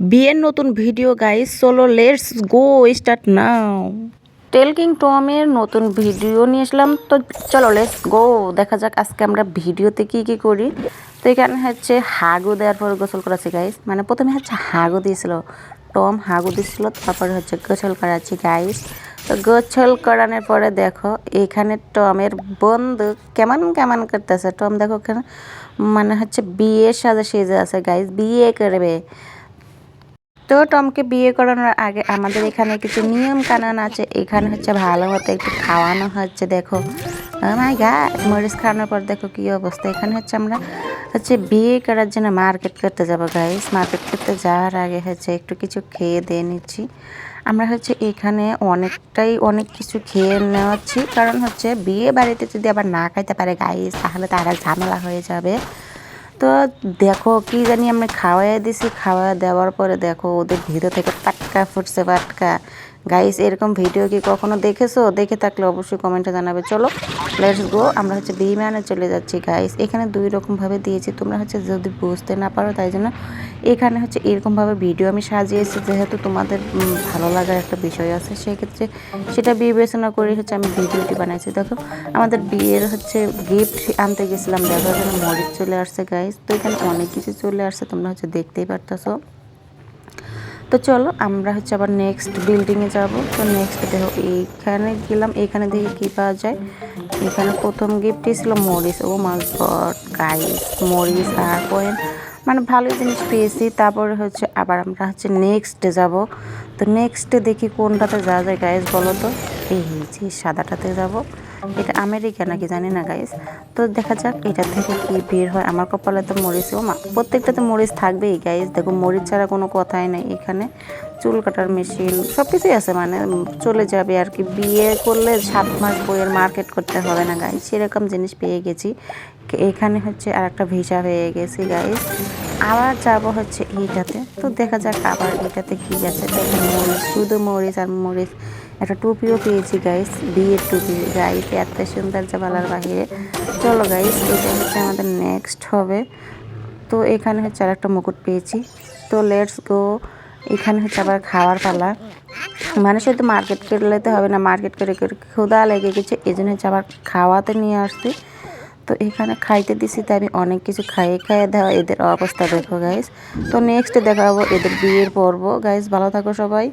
বিয়ের নতুন video guys চলো let's go start now talking টমের নতুন ভিডিও নিয়ে আসলাম তো চলো লেটস গো দেখা যাক আজকে আমরা ভিডিওতে কি কি করি। তো এখানে হচ্ছে হাগু দেওয়ার পর গোসল করাচ্ছি গাইস মানে প্রথমে হচ্ছে হাগু দিয়েছিল। টম হাগু দিয়েছিল, তারপরে হচ্ছে গোসল করাচ্ছি গাইস তো গোসল করানোর পরে দেখো, এখানে টমের বন্ধু কেমন কেমন করতেছে। টম দেখো এখানে মানে হচ্ছে বিয়ের সাথে সেজে আছে গাইস বিয়ে করবে। তো টমকে বিয়ে করানোর আগে আমাদের এখানে কিছু নিয়ম কানুন আছে। এখানে হচ্ছে ভালো মতো একটু খাওয়ানো হচ্ছে, দেখো। মাই গা মরিচ খাওয়ানোর পর দেখো কি অবস্থা। এখানে হচ্ছে আমরা হচ্ছে বিয়ে করার জন্য মার্কেট করতে যাব গাইস মার্কেট করতে যাওয়ার আগে হচ্ছে একটু কিছু খেয়ে দিয়ে নিচ্ছি। আমরা হচ্ছে এখানে অনেকটাই অনেক কিছু খেয়ে নেওয়াচ্ছি। কারণ হচ্ছে বিয়ে বাড়িতে যদি আবার না খাইতে পারে গাইস তাহলে তারা ঝামেলা হয়ে যাবে। তো দেখো কি জানি আমি খাওয়াই দিছি খাওয়া দেওয়ার পরে দেখো ওদের ভিতর থেকে পাটকা ফুটছে পাটকা গাইস এরকম ভিডিও কি কখনো দেখেছ? দেখে থাকলে অবশ্যই কমেন্টে জানাবে। চলো লেটস গো আমরা হচ্ছে বিমানে চলে যাচ্ছি গাইস এখানে দুই রকমভাবে দিয়েছি। তোমরা হচ্ছে যদি বুঝতে না পারো, তাই জন্য এখানে হচ্ছে এরকমভাবে ভিডিও আমি সাজিয়েছি, যেহেতু তোমাদের ভালো লাগার একটা বিষয় আছে, সেক্ষেত্রে সেটা বিবেচনা করে হচ্ছে আমি ভিডিওটি বানাইছি। দেখো, আমাদের বিয়ের হচ্ছে গিফট আনতে গেছিলাম, দেখো, এখানে মরিচ চলে আসছে গাইস তো এখানে অনেক কিছু চলে আসছে, তোমরা হচ্ছে দেখতেই পারতেছো। তো চলো, আমরা হচ্ছে আবার নেক্সট বিল্ডিংয়ে যাব। তো নেক্সট দেখো, এইখানে গেলাম, এখানে দেখি কী পাওয়া যায়। এখানে প্রথম গিফটই ছিল মরিচ। ও গড গাইস মরিচ আর কয়েন। মানে ভালো জিনিস পেয়েছি। তারপরে হচ্ছে আবার আমরা হচ্ছে নেক্সটে যাব। তো নেক্সটে দেখি কোনটাতে যাওয়া যায়। গাইস বলো তো। এই যে সাদাটাতে যাব। এটা আমেরিকা নাকি জানি না গাইস তো দেখা যাক এটা থেকে কি বের হয়। আমার কপালে তো মরিচ, ও মা, প্রত্যেকটাতে মরিচ থাকবেই গাইস দেখো মরিচ ছাড়া কোনো কথাই নেই এখানে। চুল কাটার মেশিন সব কিছুই আছে মানে চলে যাবে আর কি। বিয়ে করলে সাত মাস বইয়ের মার্কেট করতে হবে না গাইস সেরকম জিনিস পেয়ে গেছি। এখানে হচ্ছে আর একটা ভিসা হয়ে গেছি গাইস আবার যাব হচ্ছে এইটাতে। তো দেখা যাক আবার এটাতে কি আছে। মরিচ। শুধু মরিচ আর মরিচ। একটা টুপিও পেয়েছি গাইস বিয়ের টুপি। গাইস এত সুন্দর জামালার বাহিরে। চলো গাইস এটা হচ্ছে আমাদের নেক্সট হবে। তো এখানে হচ্ছে আর একটা মুকুট পেয়েছি। তো লেটস গো এখানে হচ্ছে আবার খাওয়ার পালা। মানুষের তো মার্কেট করে যেতে হবে না। মার্কেট করে করে ক্ষুদা লেগে গেছে। এই জন্য হচ্ছে আবার খাওয়াতে নিয়ে আসছি। তো এখানে খাইতে দিছি, তাই আমি অনেক কিছু খাইয়ে খাইয়ে দেওয়া এদের অবস্থা দেখো গাইস তো নেক্সট দেখাবো এদের বিয়ের পর্ব। গাইস ভালো থাকো সবাই।